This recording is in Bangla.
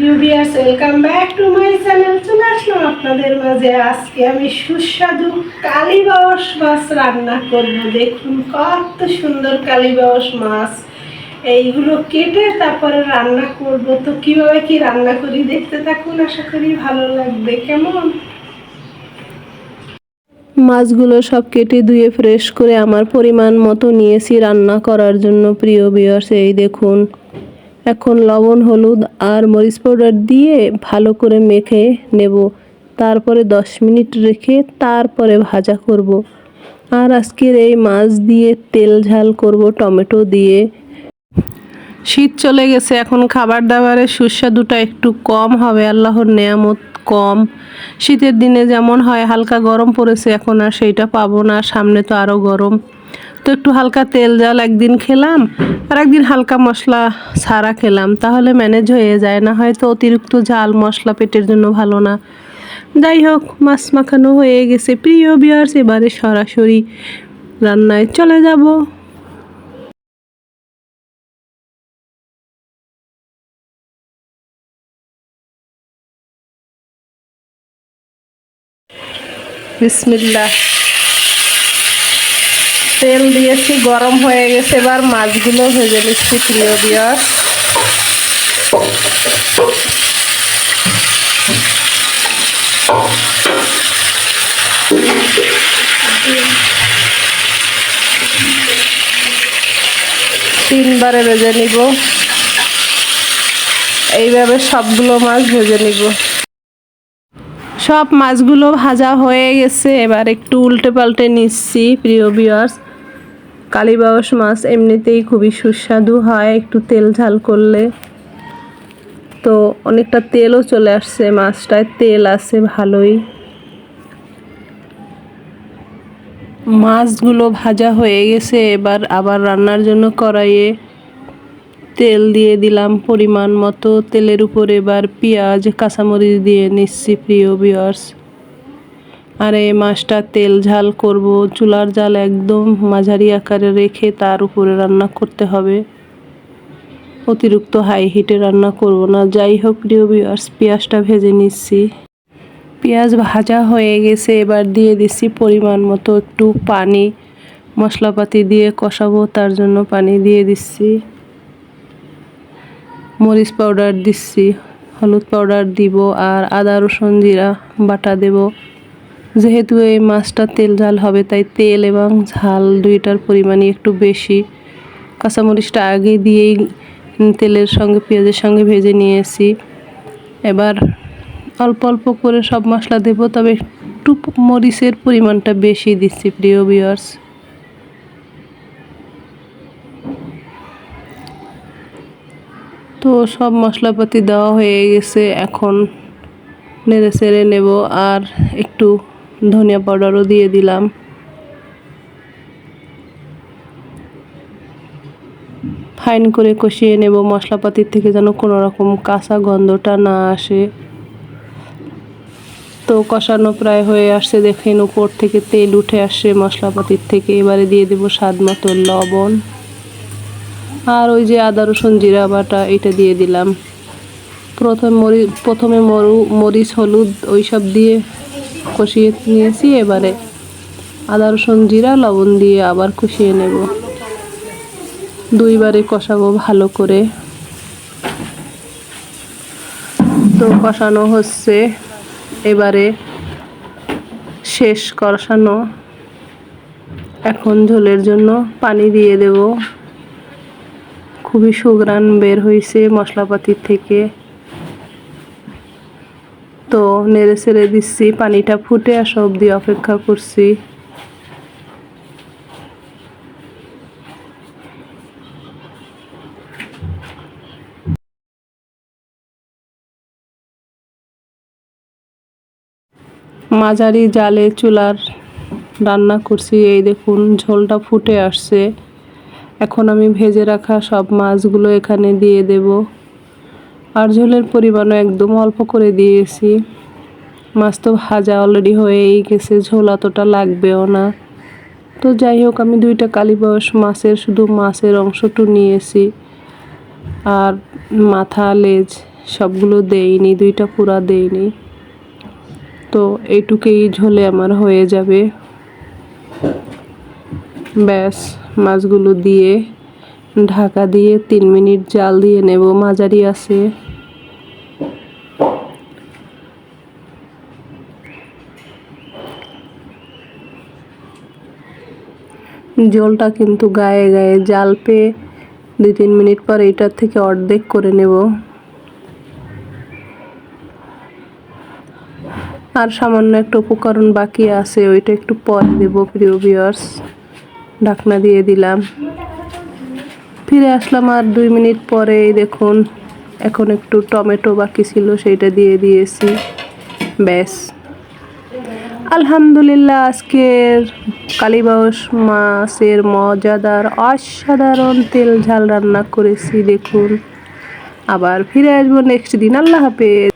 Viewers welcome back to my channel চলে আসলাম আপনাদের মাঝে। আজকে আমি সুস্বাদু কালীবাউস মাছ রান্না করব। দেখুন কত সুন্দর কালীবাউস মাছ। এইগুলো কেটে তারপরে রান্না করব। তো কীভাবে কি রান্না করি দেখতে থাকুন, আশা করি ভালো লাগবে। কেমন? মাছগুলো সব কেটে ধুয়ে ফ্রেশ করে আমার পরিমাণ মতো নিয়েছি রান্না করার জন্য, প্রিয় বিয়ার্স এই দেখুন এখন লবণ, হলুদ আর মরিচ পাউডার দিয়ে ভালো করে মেখে নেব। তারপরে দশ মিনিট রেখে তারপরে ভাজা করব। আর আজকের এই মাছ দিয়ে তেল ঝাল করব টমেটো দিয়ে। শীত চলে গেছে, এখন খাবার দাবারের সুস্বাদুটা একটু কম হবে, আল্লাহর নেয়ামত কম। শীতের দিনে যেমন হয়, হালকা গরম পড়েছে, এখন আর সেইটা পাবো না, সামনে তো আরও গরম। তো একটু হালকা তেল জাল একদিন খেলাম আর একদিন হালকা মশলা ছাড়া খেলাম। তাহলে ম্যানেজ হয়ে যায়, না হয়তো অতিরিক্ত ঝাল মশলা পেটের জন্য ভালো না। যাই হোক, মাছ মাখানো হয়ে গেছে। প্রিয় বিয়ার্স এবারে সরাসরি রান্নায় চলে যাব। বিসমিল্লাহ। তেল দিয়েছি, গরম হয়ে গেছে, এবার মাছগুলো ভেজে নিচ্ছি, প্রিয় বিয়ার তিনবারে ভেজে নিব। এইভাবে সবগুলো মাছ ভেজে নিব। সব মাছগুলো ভাজা হয়ে গেছে, এবার একটু উল্টে পাল্টে নিচ্ছি, প্রিয় বিয়ার্স কালীবাউস মাছ এমনিতেই খুবই সুস্বাদু হয়, একটু তেল ঝাল করলে। তো অনেকটা তেলও চলে আসছে মাছটায়, তেল আছে ভালোই। মাছগুলো ভাজা হয়ে গেছে, এবার আবার রান্নার জন্য কড়াইয়ে তেল দিয়ে দিলাম পরিমাণ মতো। তেলের উপর এবার পেঁয়াজ, কাঁচামরিচ দিয়ে নিচ্ছি, প্রিয় বিয়ার্স আর এই মাছটা তেল ঝাল করব, চুলার জাল একদম মাঝারি আকারে রেখে তার উপরে রান্না করতে হবে। অতিরিক্ত হাই হিটে রান্না করব না। যাই হোক, প্রিয় বিয়ার্স পেঁয়াজটা ভেজে নিচ্ছি। পেঁয়াজ ভাজা হয়ে গেছে, এবার দিয়ে দিচ্ছি পরিমাণ মতো একটু পানি। মশলাপাতি দিয়ে কষাবো, তার জন্য পানি দিয়ে দিচ্ছি। মরিচ পাউডার দিচ্ছি, হলুদ পাউডার দিব আর আদা রসুন জিরা বাটা দেব। যেহেতু এই মাছটা তেল ঝাল হবে, তাই তেল এবং ঝাল দুইটার পরিমাণই একটু বেশি। কাঁচামরিচটা আগে দিয়েই তেলের সঙ্গে, পেঁয়াজের সঙ্গে ভেজে নিয়েছি। এবার অল্প অল্প করে সব মশলা দেব, তবে একটু মরিচের পরিমাণটা বেশি দিচ্ছি, প্রিয় বিয়ার্স তো সব মশলাপাতি দেওয়া হয়ে গেছে, এখন নেড়ে চেড়ে নেব, আর একটু ধনিয়া পাউডারও দিয়ে দিলাম। ফাইন করে কষিয়ে নেব, মশলাপাতির থেকে যেন কোনো রকম কাঁচা গন্ধটা না আসে। তো কষানো প্রায় হয়ে আসছে, দেখেন উপর থেকে তেল উঠে আসছে মশলাপাতির থেকে। এবারে দিয়ে দেবো স্বাদ মতো লবণ। আর ওই যে আদা, রসুন, জিরা বাটা, এটা দিয়ে দিলাম। প্রথমে মরি, প্রথমে মরু, মরিচ, হলুদ ওই সব দিয়ে কষিয়ে নিয়েছি, এবারে আদা, রসুন, জিরা, লবণ দিয়ে আবার কষিয়ে নেব। দুইবারে কষাবো ভালো করে। তো কষানো হচ্ছে। এবারে শেষ কষানো। এখন ঝোলের জন্য পানি দিয়ে দেব। খুবই সুগ্রান বের হয়েছে মশলাপাতির থেকে। তো নেড়ে ছেড়ে দিচ্ছি, পানিটা ফুটে আসা অবধি অপেক্ষা করছি। মাঝারি জালে চুলার রান্না করছি, এই দেখুন ঝোলটা ফুটে আসছে। এখন আমি ভেজে রাখা সব মাছগুলো এখানে দিয়ে দেব। আর ঝোলের পরিমাণও একদম অল্প করে দিয়েছি। মাছ তো ভাজা অলরেডি হয়েই গেছে, ঝোল অতটা লাগবেও না। তো যাই হোক, আমি দুইটা কালীবাস মাছের, শুধু মাছের অংশটু নিয়েছি। আর মাথা, লেজ সবগুলো দেইনি, দুইটা পুরা দেইনি। তো এইটুকুই ঝোলে আমার হয়ে যাবে। ব্যাস, মাছগুলো দিয়ে ঢাকা দিয়ে তিন মিনিট জাল দিয়ে নেব, মাঝারি আছে। জলটা কিন্তু গায়ে গায়ে জাল পেয়ে দুই তিন মিনিট পর এইটার থেকে অর্ধেক করে নেব। আর সামান্য একটা উপকরণ বাকি আছে, ওইটা একটু পরে দেব, প্রিয় ভিউয়ার্স ঢাকনা দিয়ে দিলাম। ফিরে আসলাম আর দুই মিনিট পরে দেখুন, এখন একটু টমেটো বাকি ছিল, সেইটা দিয়ে দিয়েছি। ব্যাস। আলহামদুলিল্লাহ, আজকের কালীবাউস মাছের মজাদার, অসাধারণ তেল ঝাল রান্না করেছি, দেখুন। আবার ফিরে আসব নেক্সট দিন। আল্লাহ হাফেজ।